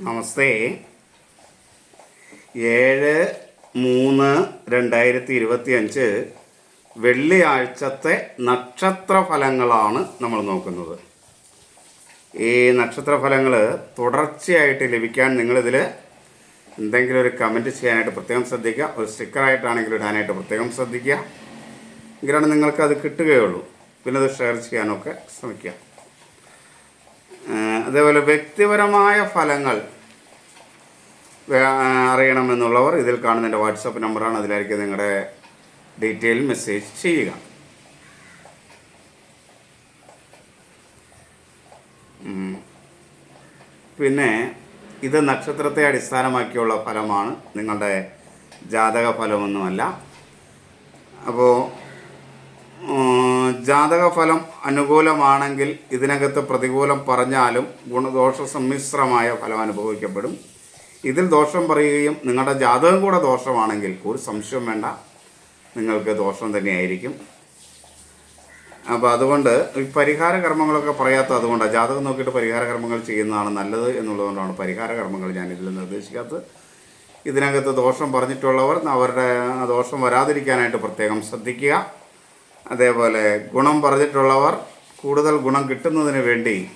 നമസ്തേ. ഏഴ് മൂന്ന് രണ്ടായിരത്തി ഇരുപത്തി അഞ്ച് വെള്ളിയാഴ്ചത്തെ നക്ഷത്ര ഫലങ്ങളാണ് നമ്മൾ നോക്കുന്നത്. ഈ നക്ഷത്ര ഫലങ്ങൾ തുടർച്ചയായിട്ട് ലഭിക്കാൻ നിങ്ങളിതിൽ എന്തെങ്കിലും ഒരു കമന്റ് ചെയ്യാനായിട്ട് പ്രത്യേകം ശ്രദ്ധിക്കുക. ഒരു സ്റ്റിക്കറായിട്ടാണെങ്കിലും ഇടാനായിട്ട് പ്രത്യേകം ശ്രദ്ധിക്കുക. എങ്കിലാണ് നിങ്ങൾക്ക് അത് കിട്ടുകയുള്ളൂ. പിന്നെ അത് ഷെയർ ചെയ്യാനൊക്കെ ശ്രമിക്കുക. അതേപോലെ വ്യക്തിപരമായ ഫലങ്ങൾ അറിയണമെന്നുള്ളവർ ഇതിൽ കാണുന്ന എന്റെ വാട്സപ്പ് നമ്പറാണ്. അതിലായിരിക്കും നിങ്ങളുടെ ഡീറ്റെയിൽ മെസ്സേജ് ചെയ്യുക. പിന്നെ ഇത് നക്ഷത്രത്തെ അടിസ്ഥാനമാക്കിയുള്ള ഫലമാണ്. നിങ്ങളുടെ ജാതക ഫലമൊന്നുമല്ല. അപ്പോൾ ജാതക ഫലം അനുകൂലമാണെങ്കിൽ ഇതിനകത്ത് പ്രതികൂലം പറഞ്ഞാലും ഗുണദോഷ സമ്മിശ്രമായ ഫലം അനുഭവിക്കപ്പെടും. ഇതിൽ ദോഷം പറയുകയും നിങ്ങളുടെ ജാതകം കൂടെ ദോഷമാണെങ്കിൽ ഒരു സംശയം വേണ്ട. നിങ്ങൾക്ക് ദോഷം തന്നെയായിരിക്കും. അപ്പോൾ അതുകൊണ്ട് ഈ പരിഹാര കർമ്മങ്ങളൊക്കെ പറയാത്ത അതുകൊണ്ടാണ് ജാതകം നോക്കിയിട്ട് പരിഹാര കർമ്മങ്ങൾ ചെയ്യുന്നതാണ് നല്ലത് എന്നുള്ളതുകൊണ്ടാണ് പരിഹാര കർമ്മങ്ങൾ ഞാൻ ഇതിൽ നിർദ്ദേശിക്കാത്തത്. ഇതിനകത്ത് ദോഷം പറഞ്ഞിട്ടുള്ളവർ അവരുടെ ദോഷം വരാതിരിക്കാനായിട്ട് പ്രത്യേകം ശ്രദ്ധിക്കുക. അതേപോലെ ഗുണം പറഞ്ഞിട്ടുള്ളവർ കൂടുതൽ ഗുണം കിട്ടുന്നതിന് വേണ്ടി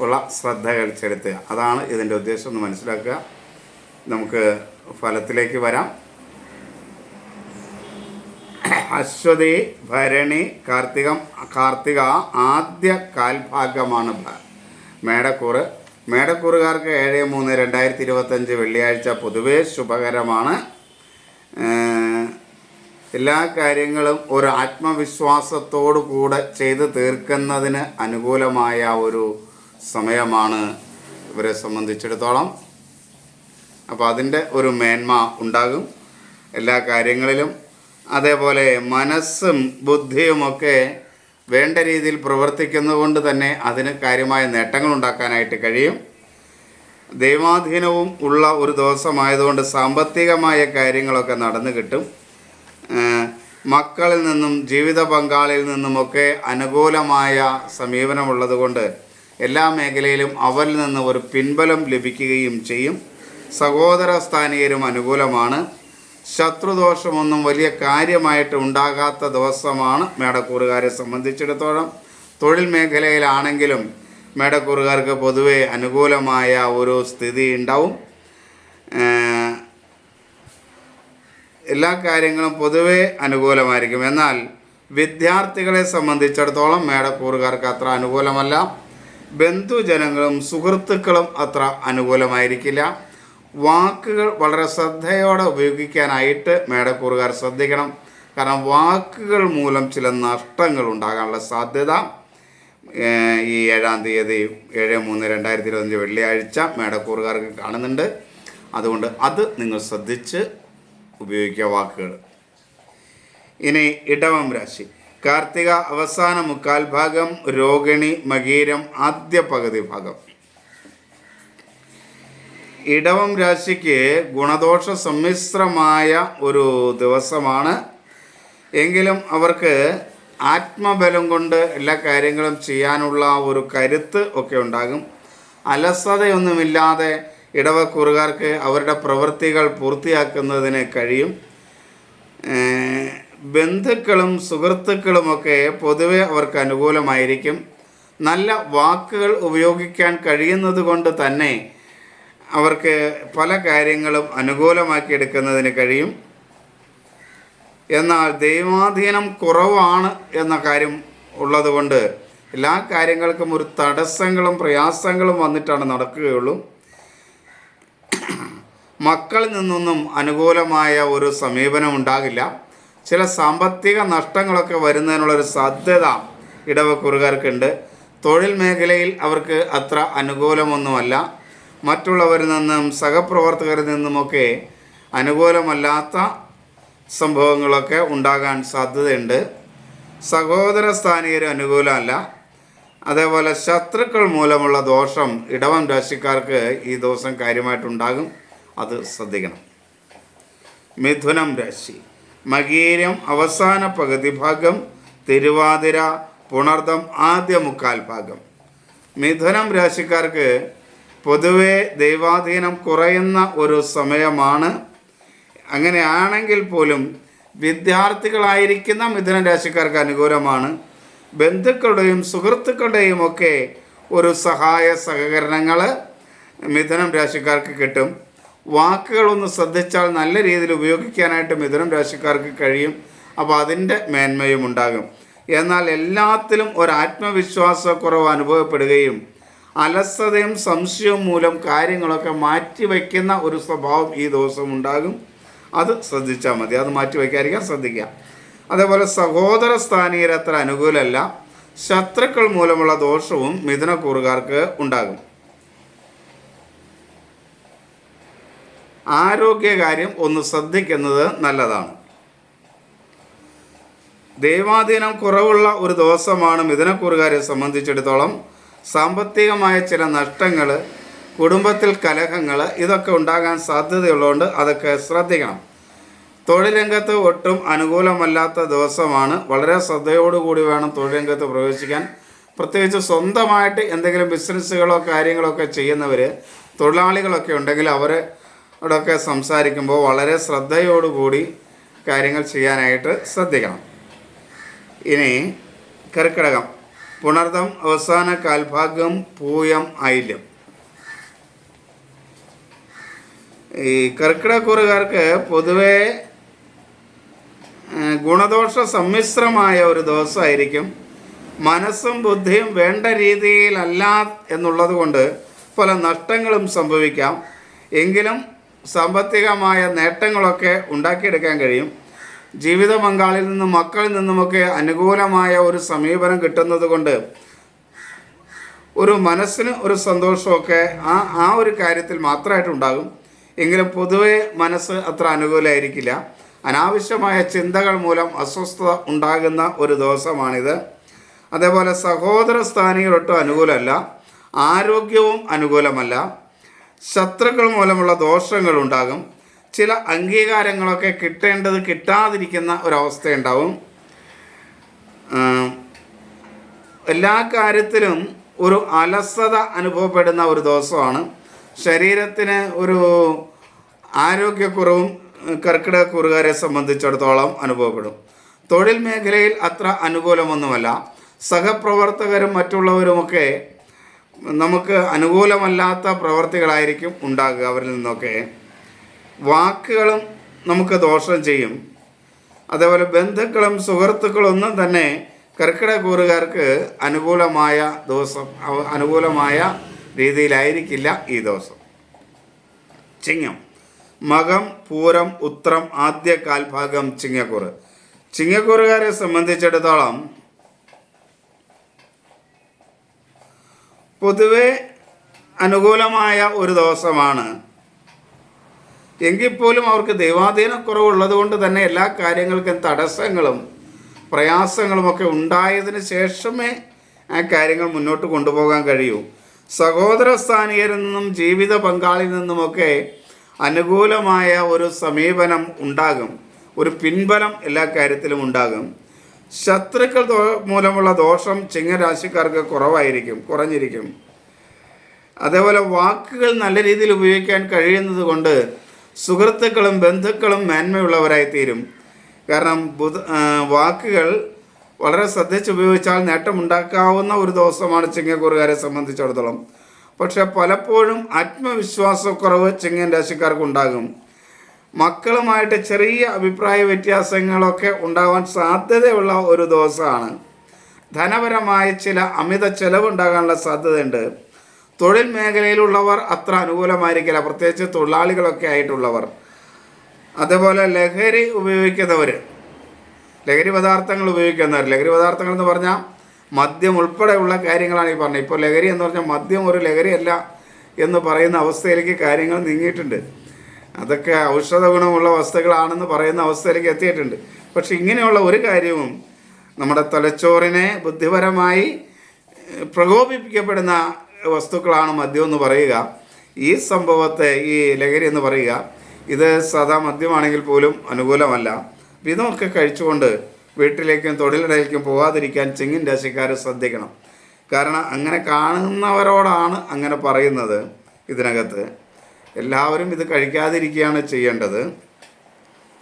ഉള്ള ശ്രദ്ധ ചെലുത്തുക. അതാണ് ഇതിന്റെ ഉദ്ദേശം എന്ന് മനസ്സിലാക്കുക. നമുക്ക് ഫലത്തിലേക്ക് വരാം. അശ്വതി ഭരണി കാർത്തികം കാർത്തിക ആദ്യ കാൽഭാഗമാണ് മേടക്കൂറ്. മേടക്കൂറുകാർക്ക് ഏഴ് മൂന്ന് രണ്ടായിരത്തി ഇരുപത്തഞ്ച് വെള്ളിയാഴ്ച പൊതുവേ ശുഭകരമാണ്. എല്ലാ കാര്യങ്ങളും ഒരു ആത്മവിശ്വാസത്തോടു കൂടെ ചെയ്ത് തീർക്കുന്നതിന് അനുകൂലമായ ഒരു സമയമാണ് ഇവരെ സംബന്ധിച്ചിടത്തോളം. അപ്പോൾ അതിന്റെ ഒരു മേന്മ ഉണ്ടാകും. എല്ലാ കാര്യങ്ങളിലും അതേപോലെ മനസ്സും ബുദ്ധിയുമൊക്കെ വേണ്ട രീതിയിൽ പ്രവർത്തിക്കുന്നതുകൊണ്ട് തന്നെ അതിന് കാര്യമായ നേട്ടങ്ങൾ ഉണ്ടാക്കാനായിട്ട് കഴിയും. ദൈവാധീനവും ഉള്ള ഒരു ദിവസമായതുകൊണ്ട് സാമ്പത്തികമായ കാര്യങ്ങളൊക്കെ നടന്നു കിട്ടും. മക്കളിൽ നിന്നും ജീവിത പങ്കാളിയിൽ നിന്നുമൊക്കെ അനുകൂലമായ സമീപനമുള്ളത് കൊണ്ട് എല്ലാ മേഖലയിലും അവരിൽ നിന്ന് ഒരു പിൻബലം ലഭിക്കുകയും ചെയ്യും. സഹോദര സ്ഥാനീയരും അനുകൂലമാണ്. ശത്രുദോഷമൊന്നും വലിയ കാര്യമായിട്ട് ഉണ്ടാകാത്ത ദിവസമാണ് മേടക്കൂറുകാരെ സംബന്ധിച്ചിടത്തോളം. തൊഴിൽ മേഖലയിലാണെങ്കിലും മേടക്കൂറുകാർക്ക് പൊതുവെ അനുകൂലമായ ഒരു സ്ഥിതി ഉണ്ടാവും. എല്ലാ കാര്യങ്ങളും പൊതുവേ അനുകൂലമായിരിക്കും. എന്നാൽ വിദ്യാർത്ഥികളെ സംബന്ധിച്ചിടത്തോളം മേടക്കൂറുകാർക്ക് അത്ര അനുകൂലമല്ല. ബന്ധുജനങ്ങളും സുഹൃത്തുക്കളും അത്ര അനുകൂലമായിരിക്കില്ല. വാക്കുകൾ വളരെ ശ്രദ്ധയോടെ ഉപയോഗിക്കാനായിട്ട് മേടക്കൂറുകാർ ശ്രദ്ധിക്കണം. കാരണം വാക്കുകൾ മൂലം ചില നഷ്ടങ്ങൾ ഉണ്ടാകാനുള്ള സാധ്യത ഈ ഏഴാം തീയതി ഏഴ് മൂന്ന് രണ്ടായിരത്തി ഇരുപത്തഞ്ച് വെള്ളിയാഴ്ച മേടക്കൂറുകാർക്ക് കാണുന്നുണ്ട്. അതുകൊണ്ട് അത് നിങ്ങൾ ശ്രദ്ധിച്ച് ഉപയോഗിക്കുക വാക്കുകൾ. ഇനി ഇടവം രാശി. കാർത്തിക അവസാന മുക്കാൽ ഭാഗം രോഹിണി മകീരം ആദ്യ പകുതി ഭാഗം. ഇടവം രാശിക്ക് ഗുണദോഷ സമ്മിശ്രമായ ഒരു ദിവസമാണ്. എങ്കിലും അവർക്ക് ആത്മബലം കൊണ്ട് എല്ലാ കാര്യങ്ങളും ചെയ്യാനുള്ള ഒരു കരുത്ത് ഒക്കെ ഉണ്ടാകും. അലസതയൊന്നുമില്ലാതെ ഇടവക്കുറുകാർക്ക് അവരുടെ പ്രവൃത്തികൾ പൂർത്തിയാക്കുന്നതിന് കഴിയും. ബന്ധുക്കളും സുഹൃത്തുക്കളുമൊക്കെ പൊതുവെ അവർക്ക് അനുകൂലമായിരിക്കും. നല്ല വാക്കുകൾ ഉപയോഗിക്കാൻ കഴിയുന്നത് കൊണ്ട് തന്നെ അവർക്ക് പല കാര്യങ്ങളും അനുകൂലമാക്കിയെടുക്കുന്നതിന് കഴിയും. എന്നാൽ ദൈവാധീനം കുറവാണ് എന്ന കാര്യം ഉള്ളതുകൊണ്ട് എല്ലാ കാര്യങ്ങൾക്കും ഒരു തടസ്സങ്ങളും പ്രയാസങ്ങളും വന്നിട്ടാണ് നടക്കുകയുള്ളൂ. മക്കളിൽ നിന്നൊന്നും അനുകൂലമായ ഒരു സമീപനം ഉണ്ടാകില്ല. ചില സാമ്പത്തിക നഷ്ടങ്ങളൊക്കെ വരുന്നതിനുള്ളൊരു സാധ്യത ഇടവക്കുറുകാർക്കുണ്ട്. തൊഴിൽ മേഖലയിൽ അവർക്ക് അത്ര അനുകൂലമൊന്നുമല്ല. മറ്റുള്ളവരിൽ നിന്നും സഹപ്രവർത്തകരിൽ നിന്നുമൊക്കെ അനുകൂലമല്ലാത്ത സംഭവങ്ങളൊക്കെ ഉണ്ടാകാൻ സാധ്യതയുണ്ട്. സഹോദര സ്ഥാനീയർ അനുകൂലമല്ല. അതേപോലെ ശത്രുക്കൾ മൂലമുള്ള ദോഷം ഇടവം രാശിക്കാർക്ക് ഈ ദിവസം കാര്യമായിട്ടുണ്ടാകും. അത് ശ്രദ്ധിക്കണം. മിഥുനം രാശി. മകീരം അവസാന പകുതി ഭാഗം തിരുവാതിര പുണർദം ആദ്യ മുക്കാൽ ഭാഗം. മിഥുനം രാശിക്കാർക്ക് പൊതുവെ ദൈവാധീനം കുറയുന്ന ഒരു സമയമാണ്. അങ്ങനെയാണെങ്കിൽ പോലും വിദ്യാർത്ഥികളായിരിക്കുന്ന മിഥുനം രാശിക്കാർക്ക് അനുകൂലമാണ്. ബന്ധുക്കളുടെയും സുഹൃത്തുക്കളുടെയും ഒക്കെ ഒരു സഹായ സഹകരണങ്ങൾ മിഥുനം രാശിക്കാർക്ക് കിട്ടും. വാക്കുകളൊന്ന് ശ്രദ്ധിച്ചാൽ നല്ല രീതിയിൽ ഉപയോഗിക്കാനായിട്ട് മിഥുനം രാശിക്കാർക്ക് കഴിയും. അപ്പോൾ അതിന്റെ മേന്മയും ഉണ്ടാകും. എന്നാൽ എല്ലാത്തിലും ഒരു ആത്മവിശ്വാസക്കുറവ് അനുഭവപ്പെടുകയും അലസതയും സംശയവും മൂലം കാര്യങ്ങളൊക്കെ മാറ്റിവെക്കുന്ന ഒരു സ്വഭാവം ഈ ദിവസം ഉണ്ടാകും. അത് ശ്രദ്ധിച്ചാൽ മതി. അത് മാറ്റി വയ്ക്കാതിരിക്കാൻ ശ്രദ്ധിക്കുക. അതേപോലെ സഹോദര സ്ഥാനീയരത്ര അനുകൂലമല്ല. ശത്രുക്കൾ മൂലമുള്ള ദോഷവും മിഥുനക്കൂറുകാർക്ക് ഉണ്ടാകും. ആരോഗ്യകാര്യം ഒന്ന് ശ്രദ്ധിക്കുന്നത് നല്ലതാണ്. ദൈവാധീനം കുറവുള്ള ഒരു ദിവസമാണ് മിഥുനക്കൂറുകാരെ സംബന്ധിച്ചിടത്തോളം സാമ്പത്തികമായ ചില നഷ്ടങ്ങൾ കുടുംബത്തിൽ കലഹങ്ങൾ ഇതൊക്കെ ഉണ്ടാകാൻ സാധ്യതയുള്ളതുകൊണ്ട് അതൊക്കെ ശ്രദ്ധിക്കണം. തൊഴിൽ രംഗത്ത് ഒട്ടും അനുകൂലമല്ലാത്ത ദിവസമാണ്. വളരെ ശ്രദ്ധയോടുകൂടി വേണം തൊഴിൽ രംഗത്ത് പ്രവേശിക്കാൻ. പ്രത്യേകിച്ച് സ്വന്തമായിട്ട് എന്തെങ്കിലും ബിസിനസ്സുകളോ കാര്യങ്ങളോ ഒക്കെ ചെയ്യുന്നവർ തൊഴിലാളികളൊക്കെ ഉണ്ടെങ്കിൽ അവരോടൊക്കെ സംസാരിക്കുമ്പോൾ വളരെ ശ്രദ്ധയോടുകൂടി കാര്യങ്ങൾ ചെയ്യാനായിട്ട് ശ്രദ്ധിക്കണം. ഇനി കർക്കിടകം പുണർദം അവസാന കാൽഭാഗം പൂയം ഐല്യം ഈ കർക്കിടക്കൂറുകാർക്ക് പൊതുവേ ഗുണദോഷ സമ്മിശ്രമായ ഒരു ദിവസമായിരിക്കും. മനസ്സും ബുദ്ധിയും വേണ്ട രീതിയിലല്ല എന്നുള്ളത് കൊണ്ട് പല നഷ്ടങ്ങളും സംഭവിക്കാം. എങ്കിലും സാമ്പത്തികമായ നേട്ടങ്ങളൊക്കെ ഉണ്ടാക്കിയെടുക്കാൻ കഴിയും. ജീവിത പങ്കാളിൽ നിന്നും മക്കളിൽ നിന്നുമൊക്കെ അനുകൂലമായ ഒരു സമീപനം കിട്ടുന്നത് കൊണ്ട് ഒരു മനസ്സിന് ഒരു സന്തോഷമൊക്കെ ആ ആ ഒരു കാര്യത്തിൽ മാത്രമായിട്ടുണ്ടാകും എങ്കിലും പൊതുവെ മനസ്സ് അത്ര അനുകൂലമായിരിക്കില്ല. അനാവശ്യമായ ചിന്തകൾ മൂലം അസ്വസ്ഥത ഉണ്ടാകുന്ന ഒരു ദിവസമാണിത്. അതേപോലെ സഹോദര സ്ഥാനികളൊട്ടും അനുകൂലമല്ല. ആരോഗ്യവും അനുകൂലമല്ല. ശത്രുക്കൾ മൂലമുള്ള ദോഷങ്ങൾ ഉണ്ടാകും ചില അംഗീകാരങ്ങളൊക്കെ കിട്ടേണ്ടത് കിട്ടാതിരിക്കുന്ന ഒരവസ്ഥയുണ്ടാവും. എല്ലാ കാര്യത്തിലും ഒരു അലസത അനുഭവപ്പെടുന്ന ഒരു ദിവസമാണ്. ശരീരത്തിന് ഒരു ആരോഗ്യക്കുറവും കർക്കിടകക്കുറുകാരെ സംബന്ധിച്ചിടത്തോളം അനുഭവപ്പെടും. തൊഴിൽ മേഖലയിൽ അത്ര അനുകൂലമൊന്നുമല്ല. സഹപ്രവർത്തകരും മറ്റുള്ളവരുമൊക്കെ നമുക്ക് അനുകൂലമല്ലാത്ത പ്രവർത്തികളായിരിക്കും ഉണ്ടാകുക അവരിൽ നിന്നൊക്കെ. വാക്കുകളും നമുക്ക് ദോഷം ചെയ്യും. അതേപോലെ ബന്ധുക്കളും സുഹൃത്തുക്കളും ഒന്നും തന്നെ കർക്കിടകൂറുകാർക്ക് അനുകൂലമായ ദിവസം അനുകൂലമായ രീതിയിലായിരിക്കില്ല ഈ ദിവസം. ചിങ്ങം. മകം പൂരം ഉത്രം ആദ്യ കാൽഭാഗം ചിങ്ങക്കൂറ്. ചിങ്ങക്കൂറുകാരെ സംബന്ധിച്ചിടത്തോളം പൊതുവെ അനുകൂലമായ ഒരു ദിവസമാണ്. എങ്കിൽ പോലും അവർക്ക് ദൈവാധീനക്കുറവുള്ളത് കൊണ്ട് തന്നെ എല്ലാ കാര്യങ്ങൾക്കും തടസ്സങ്ങളും പ്രയാസങ്ങളുമൊക്കെ ഉണ്ടായതിന് ശേഷമേ ആ കാര്യങ്ങൾ മുന്നോട്ട് കൊണ്ടുപോകാൻ കഴിയൂ. സഹോദര സ്ഥാനീയരിൽ നിന്നും ജീവിത പങ്കാളിയിൽ നിന്നുമൊക്കെ അനുകൂലമായ ഒരു സമീപനം ഉണ്ടാകും. ഒരു പിൻബലം എല്ലാ കാര്യത്തിലും ഉണ്ടാകും. ശത്രുക്കൾ മൂലമുള്ള ദോഷം ചിങ്ങരാശിക്കാർക്ക് കുറവായിരിക്കും കുറഞ്ഞിരിക്കും. അതേപോലെ വാക്കുകൾ നല്ല രീതിയിൽ ഉപയോഗിക്കാൻ കഴിയുന്നത് കൊണ്ട് സുഹൃത്തുക്കളും ബന്ധുക്കളും മേന്മയുള്ളവരായി തീരും കാരണം ബുധ വാക്കുകൾ വളരെ ശ്രദ്ധിച്ച് ഉപയോഗിച്ചാൽ നേട്ടമുണ്ടാക്കാവുന്ന ഒരു ദിവസമാണ് ചിങ്ങക്കൂറുകാരെ സംബന്ധിച്ചിടത്തോളം. പക്ഷേ പലപ്പോഴും ആത്മവിശ്വാസക്കുറവ് ചിങ്ങൻ രാശിക്കാർക്ക് ഉണ്ടാകും മക്കളുമായിട്ട് ചെറിയ അഭിപ്രായ വ്യത്യാസങ്ങളൊക്കെ ഉണ്ടാവാൻ സാധ്യതയുള്ള ഒരു ദിവസമാണ്. ധനപരമായ ചില അമിത ചെലവുണ്ടാകാനുള്ള സാധ്യതയുണ്ട്. തൊഴിൽ മേഖലയിലുള്ളവർ അത്ര അനുകൂലമായിരിക്കില്ല. പ്രത്യേകിച്ച് തൊഴിലാളികളൊക്കെ ആയിട്ടുള്ളവർ. അതുപോലെ ലഹരി ഉപയോഗിക്കുന്നവർ. ലഹരി പദാർത്ഥങ്ങൾ ഉപയോഗിക്കുന്നവർ. ലഹരി പദാർത്ഥങ്ങൾ എന്ന് പറഞ്ഞാൽ മദ്യം ഉൾപ്പെടെയുള്ള കാര്യങ്ങളാണ് ഈ പറഞ്ഞത്. ഇപ്പോൾ ലഹരി എന്ന് പറഞ്ഞാൽ മദ്യം ഒരു ലഹരിയല്ല എന്ന് പറയുന്ന അവസ്ഥയിലേക്ക് കാര്യങ്ങൾ നീങ്ങിയിട്ടുണ്ട്. അതൊക്കെ ഔഷധ ഗുണമുള്ള വസ്തുക്കളാണെന്ന് പറയുന്ന അവസ്ഥയിലേക്ക് എത്തിയിട്ടുണ്ട്. പക്ഷെ ഇങ്ങനെയുള്ള ഒരു കാര്യവും നമ്മുടെ തലച്ചോറിനെ ബുദ്ധിപരമായി പ്രകോപിപ്പിക്കപ്പെടുന്ന വസ്തുക്കളാണ് മദ്യം എന്ന് പറയുക. ഈ സംഭവത്തെ ഈ ലഹരി എന്ന് പറയുക ഇത് സാധാ മദ്യമാണെങ്കിൽ പോലും അനുകൂലമല്ല. ഇതൊക്കെ കഴിച്ചുകൊണ്ട് വീട്ടിലേക്കും തൊഴിലിടയിലേക്കും പോകാതിരിക്കാൻ ചെങ്ങിൻ രാശിക്കാർ ശ്രദ്ധിക്കണം. കാരണം അങ്ങനെ കാണുന്നവരോടാണ് അങ്ങനെ പറയുന്നത് ഇതിനകത്ത്. എല്ലാവരും ഇത് കഴിക്കാതിരിക്കുകയാണ് ചെയ്യേണ്ടത്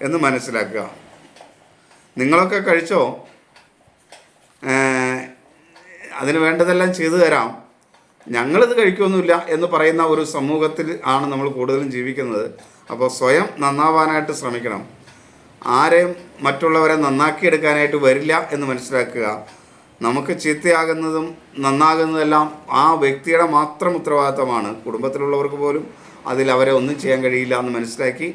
എന്ന് മനസ്സിലാക്കുക. നിങ്ങളൊക്കെ കഴിച്ചോ? അതിന് വേണ്ടതെല്ലാം ചെയ്തു തരാം. ഞങ്ങളിത് കഴിക്കുമൊന്നുമില്ല എന്ന് പറയുന്ന ഒരു സമൂഹത്തിൽ ആണ് നമ്മൾ കൂടുതലും ജീവിക്കുന്നത്. അപ്പോൾ സ്വയം നന്നാവാനായിട്ട് ശ്രമിക്കണം. ആരെയും മറ്റുള്ളവരെ നന്നാക്കിയെടുക്കാനായിട്ട് വരില്ല എന്ന് മനസ്സിലാക്കുക. നമുക്ക് ചീത്തയാകുന്നതും നന്നാകുന്നതെല്ലാം ആ വ്യക്തിയുടെ മാത്രം ഉത്തരവാദിത്തമാണ്. കുടുംബത്തിലുള്ളവർക്ക് പോലും അതിൽ അവരെ ഒന്നും ചെയ്യാൻ കഴിയില്ല എന്ന് മനസ്സിലാക്കി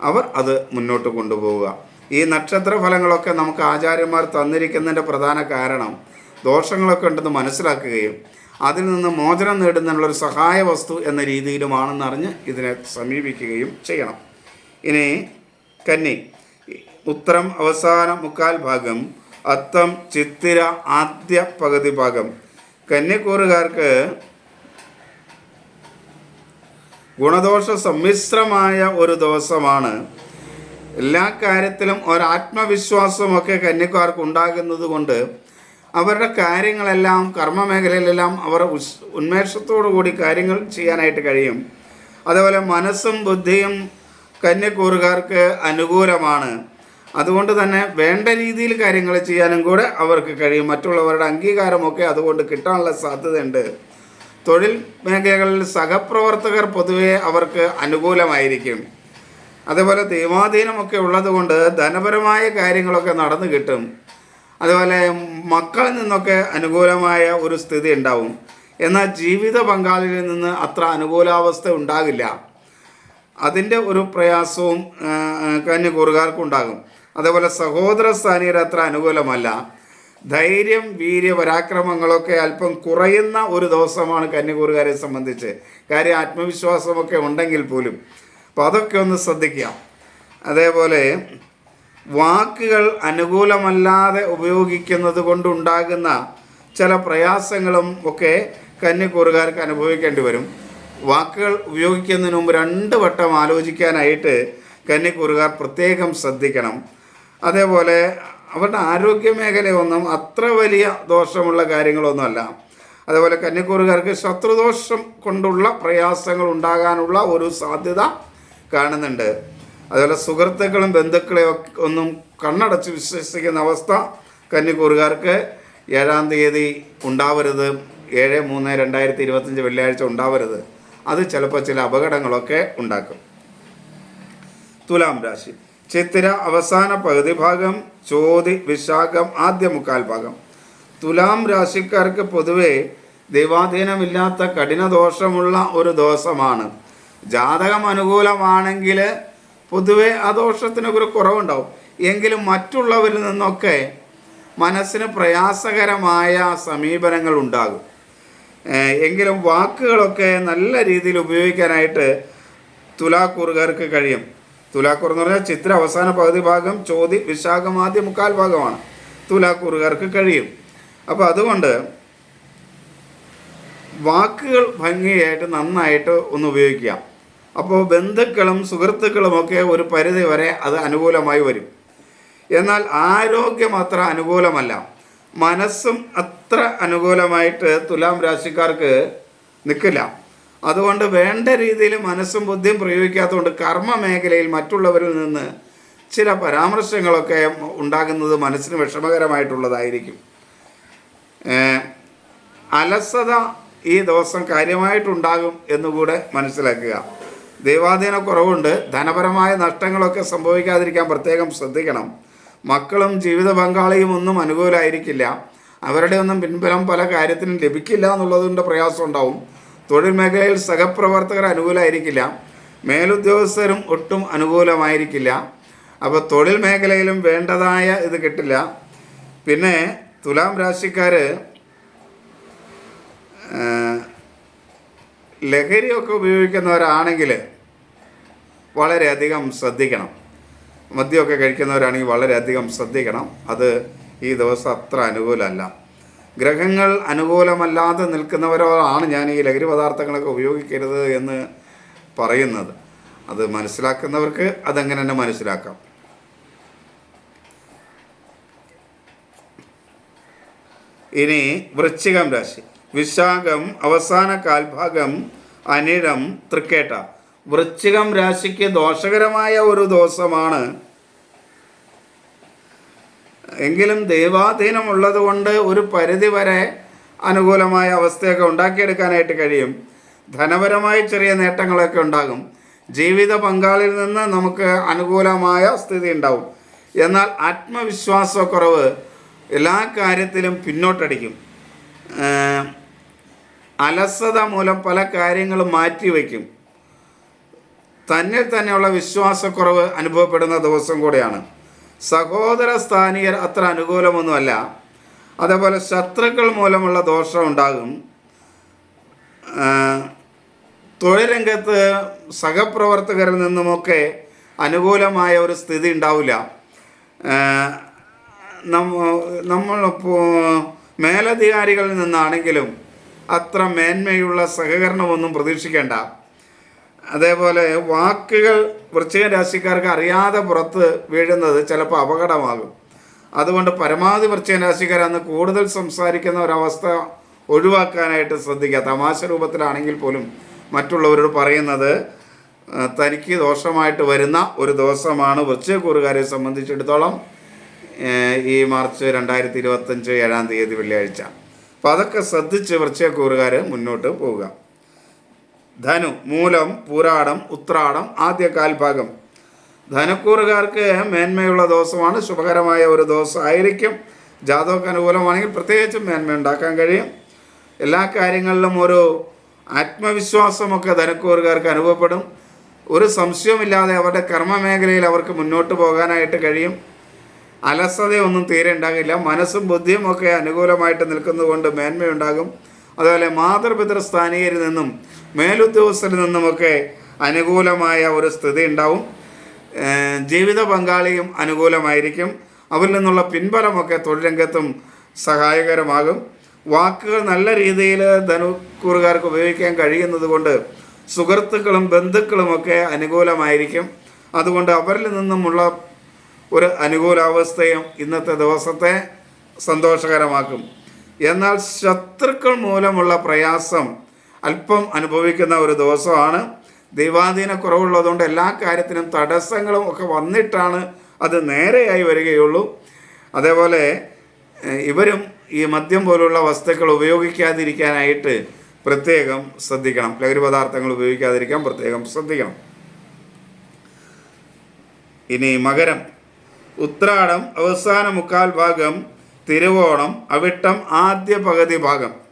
അവർ അത് മുന്നോട്ട് കൊണ്ടുപോവുക. ഈ നക്ഷത്ര ഫലങ്ങളൊക്കെ നമുക്ക് ആചാര്യന്മാർ തന്നിരിക്കുന്നതിന്റെ പ്രധാന കാരണം ദോഷങ്ങളൊക്കെ ഉണ്ടെന്ന് മനസ്സിലാക്കുകയും അതിൽ നിന്ന് മോചനം നേടുന്നതിനുള്ളൊരു സഹായ വസ്തു എന്ന രീതിയിലുമാണെന്ന് അറിഞ്ഞ് ഇതിനെ സമീപിക്കുകയും ചെയ്യണം. ഇനി കന്നി. ഉത്തരം അവസാന മുക്കാൽ ഭാഗം അത്തം ചിത്തിര ആദ്യ പകുതി ഭാഗം. കന്യക്കൂറുകാർക്ക് ഗുണദോഷ സമ്മിശ്രമായ ഒരു ദിവസമാണ്. എല്ലാ കാര്യത്തിലും ഒരാത്മവിശ്വാസമൊക്കെ കന്യക്കാർക്ക് ഉണ്ടാകുന്നത് കൊണ്ട് അവരുടെ കാര്യങ്ങളെല്ലാം കർമ്മ മേഖലയിലെല്ലാം അവർ ഉസ് ഉന്മേഷത്തോടു കൂടി കാര്യങ്ങൾ ചെയ്യാനായിട്ട് കഴിയും. അതേപോലെ മനസ്സും ബുദ്ധിയും കന്യക്കൂറുകാർക്ക് അനുകൂലമാണ്. അതുകൊണ്ട് തന്നെ വേണ്ട രീതിയിൽ കാര്യങ്ങൾ ചെയ്യാനും കൂടെ അവർക്ക് കഴിയും. മറ്റുള്ളവരുടെ അംഗീകാരമൊക്കെ അതുകൊണ്ട് കിട്ടാനുള്ള സാധ്യതയുണ്ട്. തൊഴിൽ മേഖലകളിൽ സഹപ്രവർത്തകർ പൊതുവെ അവർക്ക് അനുകൂലമായിരിക്കും. അതുപോലെ ദൈവാധീനമൊക്കെ ഉള്ളതുകൊണ്ട് ധനപരമായ കാര്യങ്ങളൊക്കെ നടന്നു കിട്ടും. അതുപോലെ മക്കളിൽ നിന്നൊക്കെ അനുകൂലമായ ഒരു സ്ഥിതി ഉണ്ടാവും. എന്നാൽ ജീവിത പങ്കാളിയിൽ നിന്ന് അത്ര അനുകൂലാവസ്ഥ ഉണ്ടാകില്ല. അതിന്റെ ഒരു പ്രയാസവും കന്യകൂറുകാർക്കുണ്ടാകും അതേപോലെ സഹോദര സ്ഥാനീയർ അത്ര അനുകൂലമല്ല. ധൈര്യം വീര്യ പരാക്രമങ്ങളൊക്കെ അല്പം കുറയുന്ന ഒരു ദിവസമാണ് കന്യകൂറുകാരെ സംബന്ധിച്ച്. കാര്യം ആത്മവിശ്വാസമൊക്കെ ഉണ്ടെങ്കിൽ പോലും. അപ്പോൾ അതൊക്കെ ഒന്ന് ശ്രദ്ധിക്കാം അതേപോലെ വാക്കുകൾ അനുകൂലമല്ലാതെ ഉപയോഗിക്കുന്നത് കൊണ്ടുണ്ടാകുന്ന ചില പ്രയാസങ്ങളും ഒക്കെ കന്യക്കൂറുകാർക്ക് അനുഭവിക്കേണ്ടി വരും. വാക്കുകൾ ഉപയോഗിക്കുന്നതിന് മുമ്പ് രണ്ട് വട്ടം ആലോചിക്കാനായിട്ട് കന്യക്കൂറുകാർ പ്രത്യേകം ശ്രദ്ധിക്കണം. അതേപോലെ അവരുടെ ആരോഗ്യ മേഖലയൊന്നും അത്ര വലിയ ദോഷമുള്ള കാര്യങ്ങളൊന്നുമല്ല. അതേപോലെ കന്യക്കൂറുകാർക്ക് ശത്രുദോഷം കൊണ്ടുള്ള പ്രയാസങ്ങൾ ഉണ്ടാകാനുള്ള ഒരു സാധ്യത കാണുന്നുണ്ട്. അതുപോലെ സുഹൃത്തുക്കളും ബന്ധുക്കളെയും ഒന്നും കണ്ണടച്ച് വിശ്വസിക്കുന്ന അവസ്ഥ കന്യക്കൂറുകാർക്ക് ഏഴാം തീയതി ഉണ്ടാവരുത്. ഏഴ് മൂന്ന് രണ്ടായിരത്തി ഇരുപത്തഞ്ച് വെള്ളിയാഴ്ച ഉണ്ടാവരുത്. അത് ചിലപ്പോൾ ചില അപകടങ്ങളൊക്കെ ഉണ്ടാക്കും. തുലാം രാശി. ചിത്തിര അവസാന പകുതി ഭാഗം ചോതി വിശാഖം ആദ്യ മുക്കാൽ ഭാഗം. തുലാം രാശിക്കാർക്ക് പൊതുവെ ദൈവാധീനമില്ലാത്ത കഠിനദോഷമുള്ള ഒരു ദോഷമാണ് ജാതകം അനുകൂലമാണെങ്കിൽ പൊതുവെ ആ ദോഷത്തിന് ഒരു കുറവുണ്ടാവും. എങ്കിലും മറ്റുള്ളവരിൽ നിന്നൊക്കെ മനസ്സിന് പ്രയാസകരമായ സമീപനങ്ങൾ ഉണ്ടാകും. എങ്കിലും വാക്കുകളൊക്കെ നല്ല രീതിയിൽ ഉപയോഗിക്കാനായിട്ട് തുലാക്കൂറുകാർക്ക് കഴിയും. തുലാക്കൂർ എന്ന് പറഞ്ഞാൽ ചിത്ര അവസാന പകുതി ഭാഗം ചോതി വിശാഖം ആദ്യ മുക്കാൽ ഭാഗമാണ്. തുലാക്കൂറുകാർക്ക് കഴിയും. അപ്പോൾ അതുകൊണ്ട് വാക്കുകൾ ഭംഗിയായിട്ട് നന്നായിട്ട് ഒന്ന് ഉപയോഗിക്കുക. അപ്പോൾ ബന്ധുക്കളും സുഹൃത്തുക്കളുമൊക്കെ ഒരു പരിധി വരെ അത് അനുകൂലമായി വരും. എന്നാൽ ആരോഗ്യം അത്ര അനുകൂലമല്ല. മനസ്സും അത്ര അനുകൂലമായിട്ട് തുലാം രാശിക്കാർക്ക് നിൽക്കില്ല. അതുകൊണ്ട് വേണ്ട രീതിയിൽ മനസ്സും ബുദ്ധിയും പ്രയോഗിക്കാത്തതുകൊണ്ട് കർമ്മ മേഖലയിൽ മറ്റുള്ളവരിൽ നിന്ന് ചില പരാമർശങ്ങളൊക്കെ ഉണ്ടാകുന്നത് മനസ്സിന് വിഷമകരമായിട്ടുള്ളതായിരിക്കും. അലസത ഈ ദിവസം കാര്യമായിട്ടുണ്ടാകും എന്നുകൂടെ മനസ്സിലാക്കുക. ദൈവാധീന കുറവുണ്ട്. ധനപരമായ നഷ്ടങ്ങളൊക്കെ സംഭവിക്കാതിരിക്കാൻ പ്രത്യേകം ശ്രദ്ധിക്കണം. മക്കളും ജീവിത പങ്കാളിയും ഒന്നും അനുകൂലമായിരിക്കില്ല അവരുടെ ഒന്നും പിൻബലം പല കാര്യത്തിനും ലഭിക്കില്ല എന്നുള്ളതുകൊണ്ട് പ്രയാസം ഉണ്ടാവും. തൊഴിൽ മേഖലയിൽ സഹപ്രവർത്തകർ അനുകൂലമായിരിക്കില്ല മേലുദ്യോഗസ്ഥരും ഒട്ടും അനുകൂലമായിരിക്കില്ല. അപ്പോൾ തൊഴിൽ മേഖലയിലും വേണ്ടതായ ഇത് കിട്ടില്ല. പിന്നെ തുലാം രാശിക്കാർ ലഹരിയൊക്കെ ഉപയോഗിക്കുന്നവരാണെങ്കിൽ വളരെയധികം ശ്രദ്ധിക്കണം. മദ്യമൊക്കെ കഴിക്കുന്നവരാണെങ്കിൽ വളരെയധികം ശ്രദ്ധിക്കണം. അത് ഈ ദിവസം അത്ര അനുകൂലമല്ല. ഗ്രഹങ്ങൾ അനുകൂലമല്ലാതെ നിൽക്കുന്നവരോടാണ് ഞാൻ ഈ ലഹരി പദാർത്ഥങ്ങളൊക്കെ ഉപയോഗിക്കരുത് എന്ന് പറയുന്നത്. അത് മനസ്സിലാക്കുന്നവർക്ക് അതങ്ങനെ തന്നെ മനസ്സിലാക്കാം. ഇനി വൃശ്ചികം രാശി. വിശാഖം അവസാന കാൽഭാഗം അനിഴം തൃക്കേട്ട. വൃശ്ചികം രാശിക്ക് ദോഷകരമായ ഒരു ദിവസമാണ് എങ്കിലും ദൈവാധീനം ഉള്ളതുകൊണ്ട് ഒരു പരിധി വരെ അനുകൂലമായ അവസ്ഥയൊക്കെ ഉണ്ടാക്കിയെടുക്കാനായിട്ട് കഴിയും. ധനപരമായി ചെറിയ നേട്ടങ്ങളൊക്കെ ഉണ്ടാകും. ജീവിത പങ്കാളിൽ നിന്ന് നമുക്ക് അനുകൂലമായ സ്ഥിതി ഉണ്ടാവും. എന്നാൽ ആത്മവിശ്വാസക്കുറവ് എല്ലാ കാര്യത്തിലും പിന്നോട്ടടിക്കും. അലസത മൂലം പല കാര്യങ്ങളും മാറ്റിവെക്കും. തന്നിൽ തന്നെയുള്ള വിശ്വാസക്കുറവ് അനുഭവപ്പെടുന്ന ദിവസം കൂടെയാണ്. സഹോദര സ്ഥാനീയർ അത്ര അനുകൂലമൊന്നുമല്ല. അതേപോലെ ശത്രുക്കൾ മൂലമുള്ള ദോഷം ഉണ്ടാകും. തൊഴിലംഗത്ത് സഹപ്രവർത്തകരിൽ നിന്നുമൊക്കെ അനുകൂലമായ ഒരു സ്ഥിതി ഉണ്ടാവില്ല. നമ്മ- നമ്മൾ മേലധികാരികളിൽ നിന്നാണെങ്കിലും അത്ര മേന്മയുള്ള സഹകരണമൊന്നും പ്രതീക്ഷിക്കേണ്ട. അതേപോലെ വാക്കുകൾ വൃശ്ചിക രാശിക്കാർക്ക് അറിയാതെ പുറത്ത് വീഴുന്നത് ചിലപ്പോൾ അപകടമാകും. അതുകൊണ്ട് പരമാവധി വൃശ്ചിക രാശിക്കാർ അന്ന് കൂടുതൽ സംസാരിക്കുന്ന ഒരവസ്ഥ ഒഴിവാക്കാനായിട്ട് ശ്രദ്ധിക്കുക. തമാശ രൂപത്തിലാണെങ്കിൽ പോലും മറ്റുള്ളവരോട് പറയുന്നത് തനിക്ക് ദോഷമായിട്ട് വരുന്ന ഒരു ദിവസമാണ് വൃശ്ചികക്കൂറുകാരെ സംബന്ധിച്ചിടത്തോളം ഈ മാർച്ച് രണ്ടായിരത്തി ഇരുപത്തഞ്ച് ഏഴാം തീയതി വെള്ളിയാഴ്ച. അപ്പോൾ അതൊക്കെ ശ്രദ്ധിച്ച് വൃശ്ചികക്കൂറുകാർ മുന്നോട്ട് പോവുക. ധനു മൂലം പൂരാടം ഉത്രാടം ആദ്യ കാൽഭാഗം. ധനക്കൂറുകാർക്ക് മേന്മയുള്ള ദിവസമാണ് ശുഭകരമായ ഒരു ദിവസമായിരിക്കും ജാതക അനുകൂലമാണെങ്കിൽ പ്രത്യേകിച്ചും മേന്മ ഉണ്ടാക്കാൻ കഴിയും. എല്ലാ കാര്യങ്ങളിലും ഒരു ആത്മവിശ്വാസമൊക്കെ ധനക്കൂറുകാർക്ക് അനുഭവപ്പെടും. ഒരു സംശയവുമില്ലാതെ അവരുടെ കർമ്മ മേഖലയിൽ അവർക്ക് മുന്നോട്ട് പോകാനായിട്ട് കഴിയും. അലസതയൊന്നും തീരെ ഉണ്ടാകില്ല. മനസ്സും ബുദ്ധിയും ഒക്കെ അനുകൂലമായിട്ട് നിൽക്കുന്നതുകൊണ്ട് മേന്മയുണ്ടാകും. അതുപോലെ മാതൃപിതൃ സ്ഥാനീയരിൽ നിന്നും മേലുദ്യോഗസ്ഥരിൽ നിന്നുമൊക്കെ അനുകൂലമായ ഒരു സ്ഥിതി ഉണ്ടാവും. ജീവിത പങ്കാളിയും അനുകൂലമായിരിക്കും. അവരിൽ നിന്നുള്ള പിൻബലമൊക്കെ തൊഴിൽ രംഗത്തും സഹായകരമാകും. വാക്കുകൾ നല്ല രീതിയിൽ ധനുക്കൂറുകാർക്ക് ഉപയോഗിക്കാൻ കഴിയുന്നത് കൊണ്ട് സുഹൃത്തുക്കളും ബന്ധുക്കളുമൊക്കെ അനുകൂലമായിരിക്കും. അതുകൊണ്ട് അവരിൽ നിന്നുമുള്ള ഒരു അനുകൂലാവസ്ഥയും ഇന്നത്തെ ദിവസത്തെ സന്തോഷകരമാക്കും. എന്നാൽ ശത്രുക്കൾ മൂലമുള്ള പ്രയാസം അല്പം അനുഭവിക്കുന്ന ഒരു ദിവസമാണ്. ദൈവാധീന കുറവുള്ളതുകൊണ്ട് എല്ലാ കാര്യത്തിനും തടസ്സങ്ങളും ഒക്കെ വന്നിട്ടാണ് അത് നേരെയായി വരികയുള്ളൂ. അതേപോലെ ഇവരും ഈ മദ്യം പോലുള്ള വസ്തുക്കൾ ഉപയോഗിക്കാതിരിക്കാനായിട്ട് പ്രത്യേകം ശ്രദ്ധിക്കണം. ലഹരി പദാർത്ഥങ്ങൾ ഉപയോഗിക്കാതിരിക്കാൻ പ്രത്യേകം ശ്രദ്ധിക്കണം. ഇനി മകരം. ഉത്രാടം അവസാന മുക്കാൽ ഭാഗം തിരുവോണം അവിട്ടം ആദ്യ പകുതി ഭാഗം.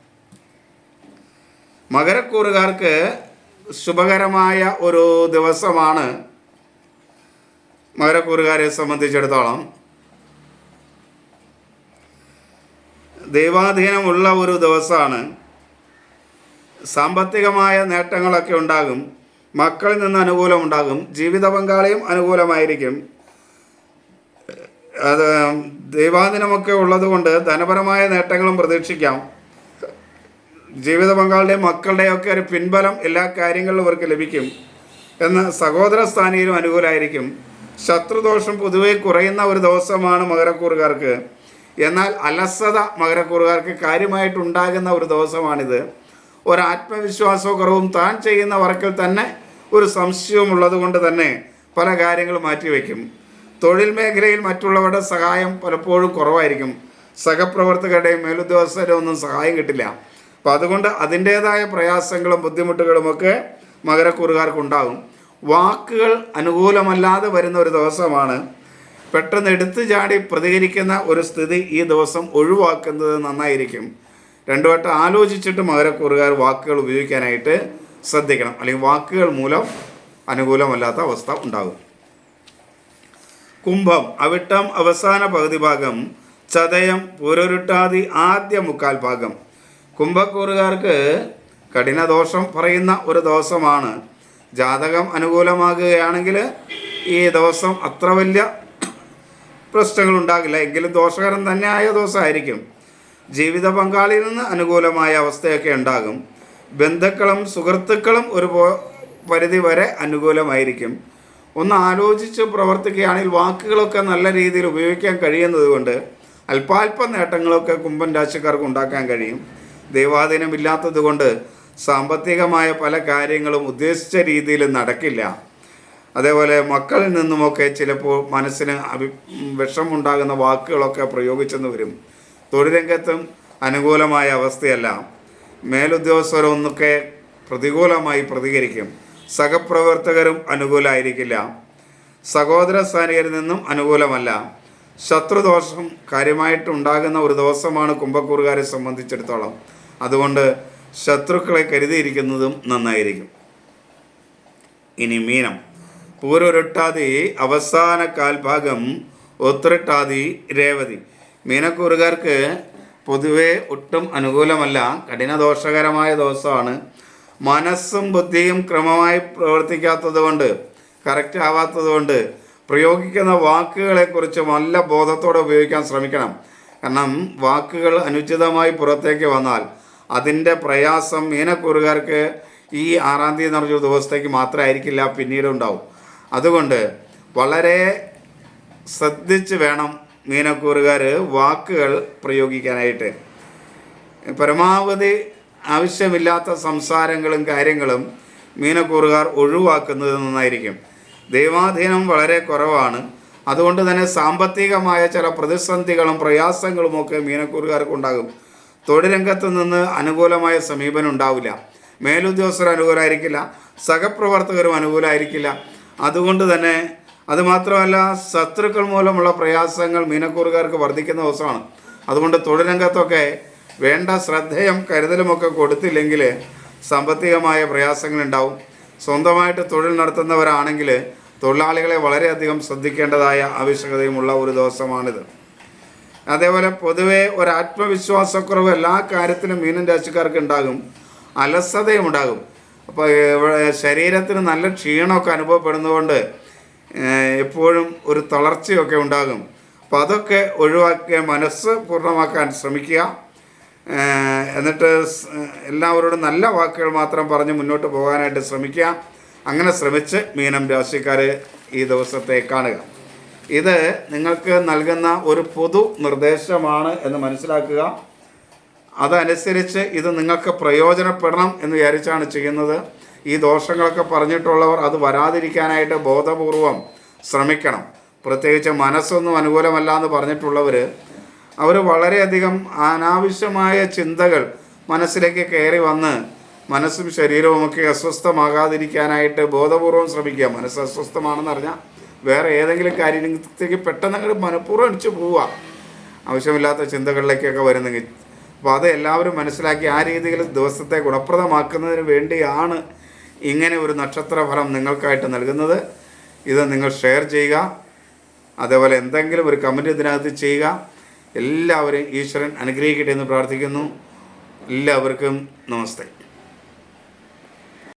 മകരക്കൂറുകാർക്ക് ശുഭകരമായ ഒരു ദിവസമാണ് മകരക്കൂറുകാരെ സംബന്ധിച്ചിടത്തോളം. ദൈവാധീനമുള്ള ഒരു ദിവസമാണ്. സാമ്പത്തികമായ നേട്ടങ്ങളൊക്കെ ഉണ്ടാകും. മക്കളിൽ നിന്ന് അനുകൂലം ഉണ്ടാകും. ജീവിത പങ്കാളിയും അനുകൂലമായിരിക്കും. അത് ദൈവാധീനമൊക്കെ ഉള്ളതുകൊണ്ട് ധനപരമായ നേട്ടങ്ങളും പ്രതീക്ഷിക്കാം. ജീവിത പങ്കാളിയുടെയും മക്കളുടെയും ഒക്കെ ഒരു പിൻബലം എല്ലാ കാര്യങ്ങളിലും ഇവർക്ക് ലഭിക്കും. എന്ന് സഹോദര സ്ഥാനീയനും അനുകൂലമായിരിക്കും ശത്രുദോഷം പൊതുവെ കുറയുന്ന ഒരു ദിവസമാണ് മകരക്കൂറുകാർക്ക്. എന്നാൽ അലസത മകരക്കൂറുകാർക്ക് കാര്യമായിട്ടുണ്ടാകുന്ന ഒരു ദിവസമാണിത്. ഒരു ആത്മവിശ്വാസക്കുറവും താൻ ചെയ്യുന്ന വർക്കിൽ തന്നെ ഒരു സംശയവും ഉള്ളതുകൊണ്ട് തന്നെ പല കാര്യങ്ങളും മാറ്റിവെക്കും. തൊഴിൽ മേഖലയിൽ മറ്റുള്ളവരുടെ സഹായം പലപ്പോഴും കുറവായിരിക്കും. സഹപ്രവർത്തകരുടെയും മേലുദ്യോഗസ്ഥരുടെ ഒന്നും സഹായം കിട്ടില്ല. അപ്പോൾ അതുകൊണ്ട് അതിന്റേതായ പ്രയാസങ്ങളും ബുദ്ധിമുട്ടുകളുമൊക്കെ മകരക്കൂറുകാർക്കുണ്ടാകും. വാക്കുകൾ അനുകൂലമല്ലാതെ വരുന്ന ഒരു ദിവസമാണ്. പെട്ടെന്ന് എടുത്തു ചാടി പ്രതികരിക്കുന്ന ഒരു സ്ഥിതി ഈ ദിവസം ഒഴിവാക്കുന്നത് നന്നായിരിക്കും. രണ്ടു വട്ടം ആലോചിച്ചിട്ട് മകരക്കൂറുകാർ വാക്കുകൾ ഉപയോഗിക്കാനായിട്ട് ശ്രദ്ധിക്കണം. അല്ലെങ്കിൽ വാക്കുകൾ മൂലം അനുകൂലമല്ലാത്ത അവസ്ഥ ഉണ്ടാകും. കുംഭം അവിട്ടം അവസാന പകുതി ഭാഗം ചതയം പൂരൊരുട്ടാതി ആദ്യ മുക്കാൽ ഭാഗം. കുംഭക്കൂറുകാർക്ക് കഠിനദോഷം പറയുന്ന ഒരു ദിവസമാണ്. ജാതകം അനുകൂലമാകുകയാണെങ്കിൽ ഈ ദിവസം അത്ര വലിയ പ്രശ്നങ്ങൾ ഉണ്ടാകില്ല എങ്കിലും ദോഷകരം തന്നെയായ ദിവസമായിരിക്കും. ജീവിത പങ്കാളിയിൽ നിന്ന് അനുകൂലമായ അവസ്ഥയൊക്കെ ഉണ്ടാകും. ബന്ധുക്കളും സുഹൃത്തുക്കളും ഒരു പരിധി വരെ അനുകൂലമായിരിക്കും. ഒന്ന് ആലോചിച്ച് പ്രവർത്തിക്കുകയാണെങ്കിൽ വാക്കുകളൊക്കെ നല്ല രീതിയിൽ ഉപയോഗിക്കാൻ കഴിയുന്നത് കൊണ്ട് അല്പാൽപ നേട്ടങ്ങളൊക്കെ കുംഭൻ രാശിക്കാർക്ക് ഉണ്ടാക്കാൻ കഴിയും. ദൈവാധീനമില്ലാത്തത് കൊണ്ട് സാമ്പത്തികമായ പല കാര്യങ്ങളും ഉദ്ദേശിച്ച രീതിയിൽ നടക്കില്ല. അതേപോലെ മക്കളിൽ നിന്നുമൊക്കെ ചിലപ്പോൾ മനസ്സിന് അഭി വിഷമുണ്ടാകുന്ന വാക്കുകളൊക്കെ പ്രയോഗിച്ചെന്ന് വരും. തൊഴിൽ രംഗത്തും അനുകൂലമായ അവസ്ഥയല്ല. മേലുദ്യോഗസ്ഥരൊന്നൊക്കെ പ്രതികൂലമായി പ്രതികരിക്കും. സഹപ്രവർത്തകരും അനുകൂലമായിരിക്കില്ല സഹോദര സ്ഥാനികരിൽ നിന്നും അനുകൂലമല്ല. ശത്രുദോഷം കാര്യമായിട്ടുണ്ടാകുന്ന ഒരു ദിവസമാണ് കുംഭക്കൂറുകാരെ സംബന്ധിച്ചിടത്തോളം. അതുകൊണ്ട് ശത്രുക്കളെ കരുതിയിരിക്കുന്നതും നന്നായിരിക്കും. ഇനി മീനം. പൂരൊരുട്ടാതി അവസാന കാൽഭാഗം ഒത്തിരട്ടാതി രേവതി. മീനക്കൂറുകാർക്ക് പൊതുവെ ഒട്ടും അനുകൂലമല്ല. കഠിനദോഷകരമായ ദിവസമാണ്. മനസ്സും ബുദ്ധിയും ക്രമമായി പ്രവർത്തിക്കാത്തത് കൊണ്ട് കറക്റ്റ് ആവാത്തത് കൊണ്ട് പ്രയോഗിക്കുന്ന വാക്കുകളെക്കുറിച്ച് നല്ല ബോധത്തോടെ ഉപയോഗിക്കാൻ ശ്രമിക്കണം. കാരണം വാക്കുകൾ അനുചിതമായി പുറത്തേക്ക് വന്നാൽ അതിന്റെ പ്രയാസം മീനക്കൂറുകാർക്ക് ഈ ആറാം തീയതി എന്ന് പറഞ്ഞൊരു ദിവസത്തേക്ക് മാത്രമായിരിക്കില്ല പിന്നീട് ഉണ്ടാവും. അതുകൊണ്ട് വളരെ ശ്രദ്ധിച്ച് വേണം മീനക്കൂറുകാർ വാക്കുകൾ പ്രയോഗിക്കാനായിട്ട്. പരമാവധി ആവശ്യമില്ലാത്ത സംസാരങ്ങളും കാര്യങ്ങളും മീനക്കൂറുകാർ ഒഴിവാക്കുന്നത് നന്നായിരിക്കും. ദൈവാധീനം വളരെ കുറവാണ്. അതുകൊണ്ട് തന്നെ സാമ്പത്തികമായ ചില പ്രതിസന്ധികളും പ്രയാസങ്ങളുമൊക്കെ മീനക്കൂറുകാർക്ക് ഉണ്ടാകും. തൊഴിൽ രംഗത്ത് നിന്ന് അനുകൂലമായ സമീപനം ഉണ്ടാവില്ല മേലുദ്യോഗസ്ഥർ അനുകൂലമായിരിക്കില്ല സഹപ്രവർത്തകരും അനുകൂലമായിരിക്കില്ല അതുകൊണ്ട് തന്നെ അതുമാത്രമല്ല ശത്രുക്കൾ മൂലമുള്ള പ്രയാസങ്ങൾ മീനക്കൂറുകാർക്ക് വർദ്ധിക്കുന്ന ദിവസമാണ്. അതുകൊണ്ട് തൊഴിൽ രംഗത്തൊക്കെ വേണ്ട ശ്രദ്ധയും കരുതലുമൊക്കെ കൊടുത്തില്ലെങ്കിൽ സാമ്പത്തികമായ പ്രയാസങ്ങളുണ്ടാവും. സ്വന്തമായിട്ട് തൊഴിൽ നടത്തുന്നവരാണെങ്കിൽ തൊഴിലാളികളെ വളരെയധികം ശ്രദ്ധിക്കേണ്ടതായ ആവശ്യകതയുമുള്ള ഒരു ദിവസമാണിത്. അതേപോലെ പൊതുവേ ഒരു ആത്മവിശ്വാസക്കുറവ് എല്ലാ കാര്യത്തിലും മീനും രാശിക്കാർക്ക് ഉണ്ടാകും. അലസതയും ഉണ്ടാകും. അപ്പോൾ ശരീരത്തിന് നല്ല ക്ഷീണമൊക്കെ അനുഭവപ്പെടുന്നതുകൊണ്ട് എപ്പോഴും ഒരു തളർച്ചയൊക്കെ ഉണ്ടാകും. അപ്പോൾ അതൊക്കെ ഒഴിവാക്കിയ മനസ്സ് പൂർണമാക്കാൻ ശ്രമിക്കുക. എന്നിട്ട് എല്ലാവരോടും നല്ല വാക്കുകൾ മാത്രം പറഞ്ഞ് മുന്നോട്ട് പോകാനായിട്ട് ശ്രമിക്കുക. അങ്ങനെ ശ്രമിച്ച് മീനം രാശിക്കാർ ഈ ദിവസത്തെ കാണുക. ഇത് നിങ്ങൾക്ക് നൽകുന്ന ഒരു പൊതു നിർദ്ദേശമാണ് എന്ന് മനസ്സിലാക്കുക. അതനുസരിച്ച് ഇത് നിങ്ങൾക്ക് പ്രയോജനപ്പെടണം എന്ന് വിചാരിച്ചാണ് ചെയ്യുന്നത്. ഈ ദോഷങ്ങളൊക്കെ പറഞ്ഞിട്ടുള്ളവർ അത് വരാതിരിക്കാനായിട്ട് ബോധപൂർവം ശ്രമിക്കണം. പ്രത്യേകിച്ച് മനസ്സൊന്നും അനുകൂലമല്ല എന്ന് പറഞ്ഞിട്ടുള്ളവർ അവർ വളരെയധികം അനാവശ്യമായ ചിന്തകൾ മനസ്സിലേക്ക് കയറി വന്ന് മനസ്സും ശരീരവുമൊക്കെ അസ്വസ്ഥമാകാതിരിക്കാനായിട്ട് ബോധപൂർവം ശ്രമിക്കുക. മനസ്സ് അസ്വസ്ഥമാണെന്ന് അറിഞ്ഞാൽ വേറെ ഏതെങ്കിലും കാര്യത്തിലേക്ക് പെട്ടെന്ന് അങ്ങോട്ട് മനഃപൂർവം അടിച്ചു പോവുക. ആവശ്യമില്ലാത്ത ചിന്തകളിലേക്കൊക്കെ വരുന്നെങ്കിൽ. അപ്പോൾ അത് എല്ലാവരും മനസ്സിലാക്കി ആ രീതിയിൽ ദിവസത്തെ ഗുണപ്രദമാക്കുന്നതിന് വേണ്ടിയാണ് ഇങ്ങനെ ഒരു നക്ഷത്ര ഫലം നിങ്ങൾക്കായിട്ട് നൽകുന്നത്. ഇത് നിങ്ങൾ ഷെയർ ചെയ്യുക. അതേപോലെ എന്തെങ്കിലും ഒരു കമന്റ് ഇതിനകത്ത് ചെയ്യുക. എല്ലാവരെയും ഈശ്വരൻ അനുഗ്രഹിക്കട്ടെ എന്ന് പ്രാർത്ഥിക്കുന്നു. എല്ലാവർക്കും നമസ്തേ.